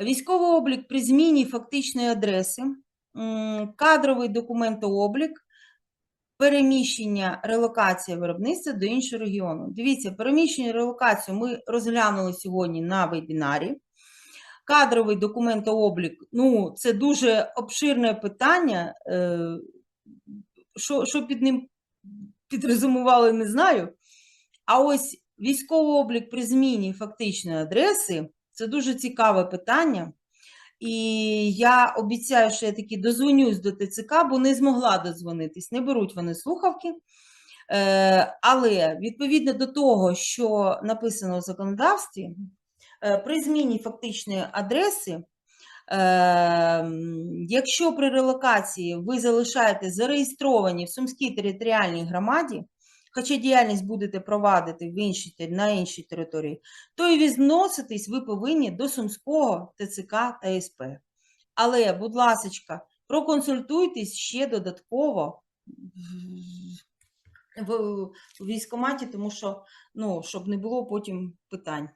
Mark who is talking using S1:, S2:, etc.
S1: Військовий облік при зміні фактичної адреси, кадровий документооблік, переміщення, релокація виробництва до іншого регіону. Дивіться, переміщення релокацію ми розглянули сьогодні на вебінарі. Кадровий документооблік, ну, це дуже обширне питання. е, Що, що під ним підрозумували, не знаю. А ось військовий облік при зміні фактичної адреси це дуже цікаве питання. І я обіцяю, що я таки дозвонюсь до ТЦК, бо не змогла додзвонитись. Не беруть вони слухавки. Е, Але відповідно до того, що написано в законодавстві, е, при зміні фактичної адреси, е, якщо при релокації ви залишаєте зареєстровані в Сумській територіальній громаді, хоча діяльність будете провадити в іншій, на іншій території, то і відноситись ви повинні до Сумського ТЦК та СП. Але, будь ласка, проконсультуйтесь ще додатково в, військкоматі, тому що, ну, щоб не було потім питань.